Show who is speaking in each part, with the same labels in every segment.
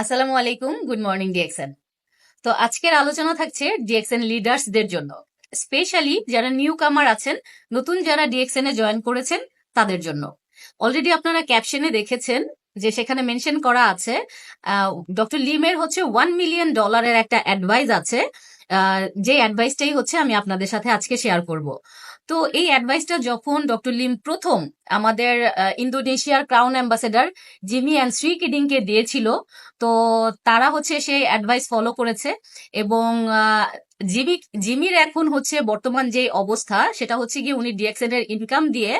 Speaker 1: আসসালামু আলাইকুম, good morning DXN. তো আজকের আলোচনা থাকছে ডিএক্সএন লিডার্সদের জন্য। স্পেশালি যারা নিউ কামার আছেন, নতুন যারা ডিএক্সএন এ জয়েন করেছেন, তাদের জন্য। অলরেডি আপনারা ক্যাপশনে দেখেছেন যে সেখানে মেনশন করা আছে ডক্টর লিমের হচ্ছে ওয়ান মিলিয়ন ডলারের একটা অ্যাডভাইস আছে যে অ্যাডভাইসটাই হচ্ছে আমি আপনাদের সাথে আজকে শেয়ার করব। তো এই অ্যাডভাইসটা যখন ডক্টর লিম প্রথম আমাদের ইন্দোনেশিয়ার crown ambassador Jimmy and Shri কিডিংকে দিয়েছিল, তো তারা হচ্ছে সেই অ্যাডভাইস ফলো করেছে এবং জিমি জিমির এখন হচ্ছে বর্তমান যে অবস্থা সেটা হচ্ছে কি উনি ডিএক্সএন এর ইনকাম দিয়ে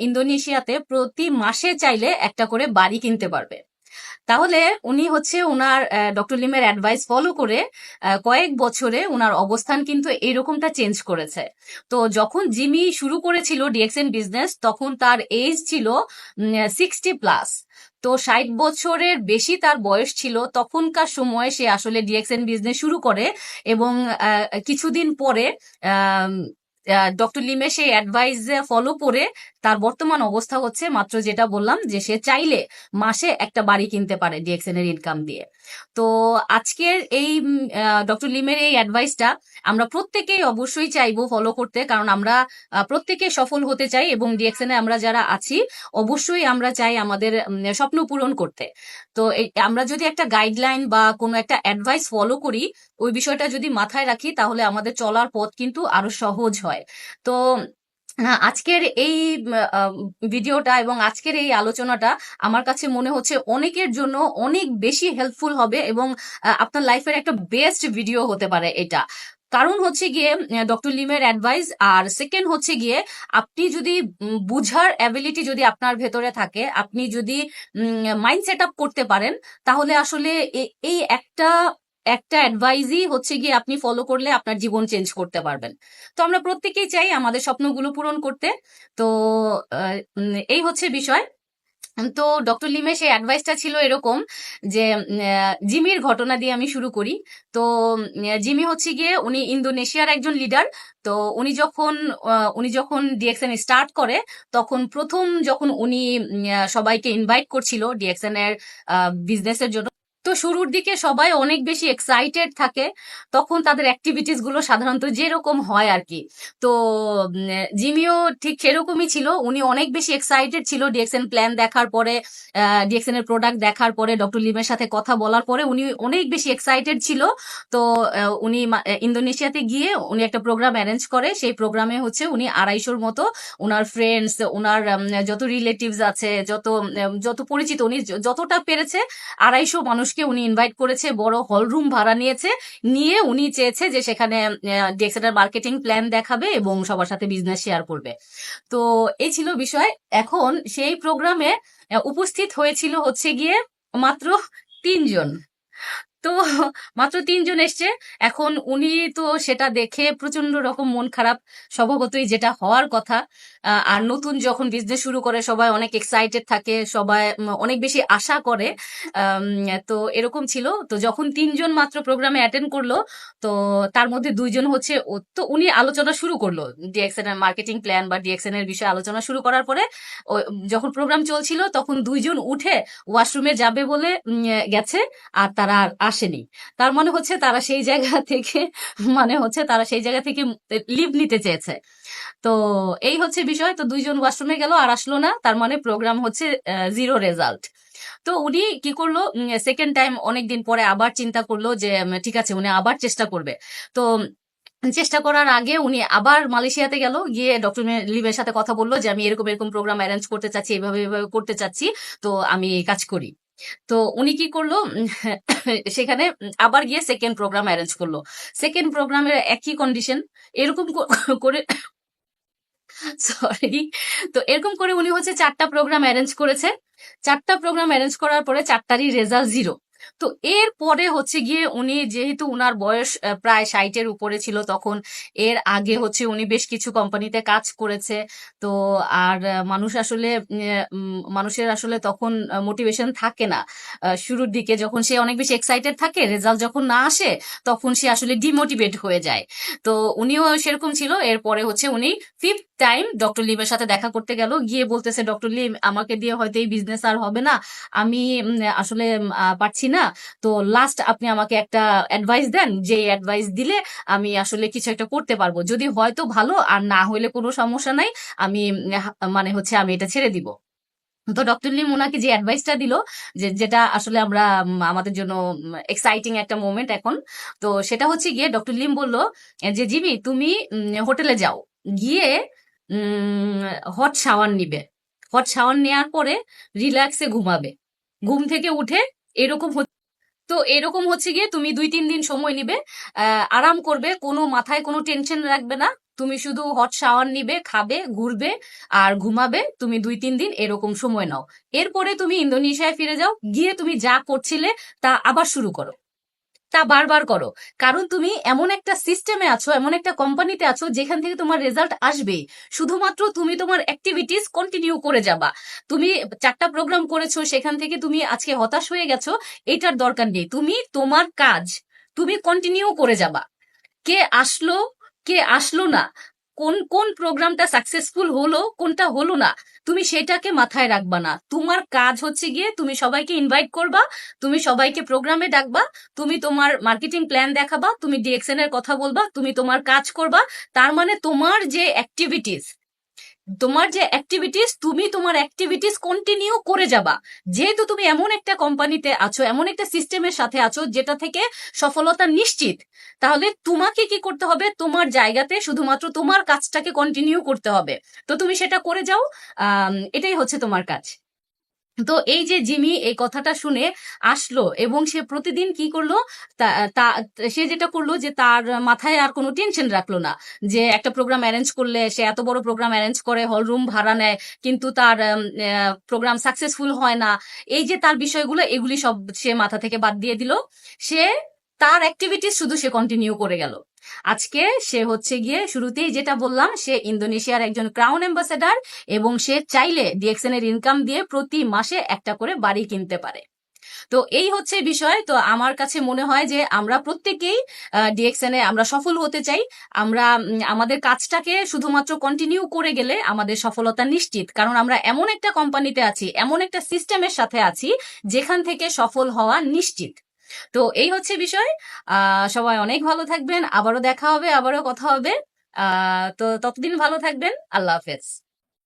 Speaker 1: ইন্দোনেশিয়াতে প্রতি মাসে চাইলে একটা করে বাড়ি কিনতে পারবে। তাহলে উনি হচ্ছে ওনার ডক্টর লিমের অ্যাডভাইস ফলো করে কয়েক বছরে ওনার অবস্থান কিন্তু এরকমটা চেঞ্জ করেছে। তো যখন জিমি শুরু করেছিল ডিএক্সএন বিজনেস তখন তার এজ ছিল সিক্সটি প্লাস তো ষাট বছরের বেশি তার বয়স ছিল, তখনকার সময়ে সে আসলে ডিএক্সএন বিজনেস শুরু করে এবং কিছুদিন পরে ডক্টর লিমে সেই অ্যাডভাইস ফলো করে তার বর্তমান অবস্থা হচ্ছে মাত্র যেটা বললাম যে সে চাইলে মাসে একটা বাড়ি কিনতে পারে ডিএক্সএন এর ইনকাম দিয়ে। তো আজকের এই ডক্টর লিমের এই অ্যাডভাইসটা আমরা প্রত্যেকেই অবশ্যই চাইব ফলো করতে, কারণ আমরা প্রত্যেকে সফল হতে চাই এবং ডিএক্সএন এ আমরা যারা আছি, অবশ্যই আমরা চাই আমাদের স্বপ্ন পূরণ করতে। তো আমরা যদি একটা গাইডলাইন বা কোনো একটা অ্যাডভাইস ফলো করি, ওই বিষয়টা যদি মাথায় রাখি, তাহলে আমাদের চলার পথ কিন্তু আরও সহজ হয়। তো আজকের এই ভিডিওটা এবং আজকের এই আলোচনাটা আমার কাছে মনে হচ্ছে অনেকের জন্য অনেক বেশি হেল্পফুল হবে এবং আপনার লাইফের একটা বেস্ট ভিডিও হতে পারে এটা। কারণ হচ্ছে গিয়ে ডক্টর লিমের অ্যাডভাইস আর সেকেন্ড হচ্ছে গিয়ে, আপনি যদি বুঝার অ্যাবিলিটি যদি আপনার ভেতরে থাকে, আপনি যদি মাইন্ড সেট আপ করতে পারেন, তাহলে আসলে এই একটা একটা অ্যাডভাইজই হচ্ছে গিয়ে আপনি ফলো করলে আপনার জীবন চেঞ্জ করতে পারবেন। তো আমরা প্রত্যেকেই চাই আমাদের স্বপ্নগুলো পূরণ করতে। তো এই হচ্ছে বিষয়। তো ডক্টর লিমে সেই অ্যাডভাইসটা ছিল এরকম যে জিমির ঘটনা দিয়ে আমি শুরু করি। তো জিমি হচ্ছে গিয়ে উনি ইন্দোনেশিয়ার একজন লিডার তো উনি যখন উনি যখন ডিএক্সএন স্টার্ট করে, তখন প্রথম যখন উনি সবাইকে ইনভাইট করছিল ডিএক্সএন এর বিজনেসের জন্য তো শুরুর দিকে সবাই অনেক বেশি এক্সাইটেড থাকে, তখন তাদের অ্যাক্টিভিটিসগুলো সাধারণত যেরকম হয় আর কি তো জিমিও ঠিক সেরকমই ছিল, উনি অনেক বেশি এক্সাইটেড ছিল ডিএক্সএন প্ল্যান দেখার পরে ডিএক্সএন এর প্রোডাক্ট দেখার পরে ডক্টর লিমের সাথে কথা বলার পরে উনি অনেক বেশি এক্সাইটেড ছিল। তো উনি ইন্দোনেশিয়াতে গিয়ে উনি একটা প্রোগ্রাম অ্যারেঞ্জ করে, সেই প্রোগ্রামে হচ্ছে উনি আড়াইশোর মতো ওনার ফ্রেন্ডস ওনার যত রিলেটিভস আছে, যত যত পরিচিত, উনি যতটা পেরেছে, আড়াইশো মানুষকে উনি ইনভাইট করেছে, বড় হল রুম ভাড়া নিয়েছে, নিয়ে উনি চেয়েছে যে সেখানে ডেক্সেটার মার্কেটিং প্ল্যান দেখাবে এবং সবার সাথে বিজনেস শেয়ার করবে। তো এই ছিল বিষয়। এখন সেই প্রোগ্রামে উপস্থিত হয়েছিল হচ্ছে গিয়ে মাত্র তিনজন। তো মাত্র তিনজন এসছে। এখন উনি তো সেটা দেখে প্রচণ্ড রকম মন খারাপ, স্বভাবতই যেটা হওয়ার কথা। আর নতুন যখন বিজনেস শুরু করে, সবাই অনেক এক্সাইটেড থাকে, সবাই অনেক বেশি আশা করে। তো এরকম ছিল। তো যখন তিনজন মাত্র প্রোগ্রামে অ্যাটেন্ড করল, তো তার মধ্যে দুইজন হচ্ছে তো উনি আলোচনা শুরু করল। ডিএক্সএন এর মার্কেটিং প্ল্যান বা ডিএক্সএন এর বিষয়ে আলোচনা শুরু করার পরে যখন প্রোগ্রাম চলছিল, তখন দুইজন উঠে ওয়াশরুমে যাবে বলে গেছে। আর তারা আসেনি। তার মানে হচ্ছে তারা সেই জায়গা থেকে মানে হচ্ছে তারা সেই জায়গা থেকে লিভ নিতে চেয়েছে। তো এই হচ্ছে বিষয়। তো দুইজন ওয়াশরুমে গেল, আর আসলো না। তার মানে প্রোগ্রাম হচ্ছে জিরো রেজাল্ট তো উনি কি করল? সেকেন্ড টাইম অনেকদিন পরে আবার চিন্তা করল যে ঠিক আছে, উনি আবার চেষ্টা করবে। তো চেষ্টা করার আগে উনি আবার মালয়েশিয়াতে গেল। গিয়ে ডক্টর লিমের সাথে কথা বলল যে, আমি এরকম এরকম প্রোগ্রাম অ্যারেঞ্জ করতে চাচ্ছি, এভাবে এভাবে করতে চাচ্ছি, তো আমি কাজ করি। তো উনি কি করল? সেখানে আবার গিয়ে সেকেন্ড প্রোগ্রাম অ্যারেঞ্জ করল। সেকেন্ড প্রোগ্রামের একই কন্ডিশন এরকম করে সরি তো এরকম করে উনি হচ্ছে চারটা প্রোগ্রাম অ্যারেঞ্জ করেছে। চারটা প্রোগ্রাম অ্যারেঞ্জ করার পরে চারটারই রেজাল্ট জিরো তো এর পরে হচ্ছে গিয়ে উনি যেহেতু উনার বয়স প্রায় ষাটের উপরে ছিল তখন, এর আগে হচ্ছে উনি বেশ কিছু কোম্পানিতে কাজ করেছে। তো আর মানুষ আসলে মানুষের আসলে তখন মোটিভেশন থাকে না। শুরুর দিকে যখন সে অনেক বেশি এক্সাইটেড থাকে রেজাল্ট যখন না আসে, তখন সে আসলে ডিমোটিভেট হয়ে যায়। তো উনিও সেরকম ছিল। এরপরে হচ্ছে উনি ফিফথ টাইম ডক্টর লিমের সাথে দেখা করতে গেল। গিয়ে বলতেছে ডক্টর লিম আমাকে দিয়ে হয়তো এই বিজনেস আর হবে না। আমি আসলে পারছি না? তো লাস্ট আপনি আমাকে একটা অ্যাডভাইস দেন, যে অ্যাডভাইস দিলে আমি আসলে কিছু একটা করতে পারব। যদি হয়তো ভালো, আর না হইলে কোনো সমস্যা নাই, আমি মানে হচ্ছে আমি এটা ছেড়ে দিব। তো ডক্টর লিম ওনাকে যে অ্যাডভাইসটা দিল, যে যেটা আসলে আমরা আমাদের জন্য এক্সাইটিং একটা মোমেন্ট এখন, তো সেটা হচ্ছে গিয়ে ডক্টর লিম বলল, যে জিমি, তুমি হোটেলে যাও। গিয়ে হট শাওয়ার নিবে। হট শাওয়ার নেওয়ার পরে রিল্যাক্সে ঘুমাবে। ঘুম থেকে উঠে এরকম তো এরকম হচ্ছে গিয়ে তুমি দুই, তিন দিন সময় নিবে আরাম করবে, কোনো মাথায় কোনো টেনশন রাখবে না। তুমি শুধু হট শাওয়ার নিবে, খাবে, ঘুরবে আর ঘুমাবে, তুমি দুই, তিন দিন এরকম সময় নাও। এরপরে তুমি ইন্দোনেশিয়ায় ফিরে যাও, গিয়ে তুমি যা করছিলে তা আবার শুরু করো। তা বারবার করো। কারণ তুমি এমন একটা সিস্টেমে আছো, এমন একটা কোম্পানিতে আছো যেখান থেকে তোমার রেজাল্ট আসবেই। শুধুমাত্র তুমি তোমার অ্যাক্টিভিটিস কন্টিনিউ করে যাবা। তুমি চারটা প্রোগ্রাম করেছ, সেখান থেকে তুমি আজকে হতাশ হয়ে গেছো, এটার দরকার নেই। তুমি তোমার কাজ, তুমি কন্টিনিউ করে যাবা। কে আসলো কে আসলো না? কোন কোন প্রোগ্রামটা সাকসেসফুল হলো, কোনটা হলো না? তুমি সেটাকে মাথায় রাখবা না। তোমার কাজ হচ্ছে গিয়ে তুমি সবাইকে ইনভাইট করবা, তুমি সবাইকে প্রোগ্রামে ডাকবা, তুমি তোমার মার্কেটিং প্ল্যান দেখাবা, তুমি ডিএক্সএন এর কথা বলবা, তুমি তোমার কাজ করবা, তার মানে তোমার যে অ্যাক্টিভিটিস তোমার যে অ্যাক্টিভিটিস তুমি তোমার অ্যাক্টিভিটিস কন্টিনিউ করে যাবা। যেহেতু তুমি এমন একটা কোম্পানিতে আছো, এমন একটা সিস্টেমের সাথে আছো, যেটা থেকে সফলতা নিশ্চিত, তাহলে তোমাকে কি করতে হবে? তোমার জায়গাতে শুধুমাত্র তোমার কাজটাকে কন্টিনিউ করতে হবে। তো তুমি সেটা করে যাও এটাই হচ্ছে তোমার কাজ। তো এই যে জিমি এই কথাটা শুনে আসলো এবং সে প্রতিদিন কি করল? তা- সে যেটা করল যে তার মাথায় আর কোনো টেনশন রাখল না। যে একটা প্রোগ্রাম অ্যারেঞ্জ করলে, সে এত বড় প্রোগ্রাম অ্যারেঞ্জ করে হল রুম ভাড়া নেয়, কিন্তু তার প্রোগ্রাম সাকসেসফুল হয় না। এই যে তার বিষয়গুলো, এগুলি সব সে মাথা থেকে বাদ দিয়ে দিল। সে তার অ্যাক্টিভিটিস শুধু সে কন্টিনিউ করে গেল। আজকে সে হচ্ছে গিয়ে শুরুতেই যেটা বললাম, সে ইন্দোনেশিয়ার একজন ক্রাউন অ্যাম্বাসেডার এবং সে চাইলে ডিএক্সএন এর ইনকাম দিয়ে প্রতি মাসে একটা করে বাড়ি কিনতে পারে। তো এই হচ্ছে বিষয়। তো আমার কাছে মনে হয় যে আমরা প্রত্যেকেই ডিএক্সএন এ আমরা সফল হতে চাই। আমরা আমাদের কাজটাকে শুধুমাত্র কন্টিনিউ করে গেলে আমাদের সফলতা নিশ্চিত। কারণ আমরা এমন একটা কোম্পানিতে আছি, এমন একটা সিস্টেমের সাথে আছি, যেখান থেকে সফল হওয়া নিশ্চিত। তো এই হচ্ছে বিষয়। সবাই অনেক ভালো থাকবেন। আবারও দেখা হবে, আবারও কথা হবে। তো ততদিন ভালো থাকবেন। আল্লাহ হাফেজ।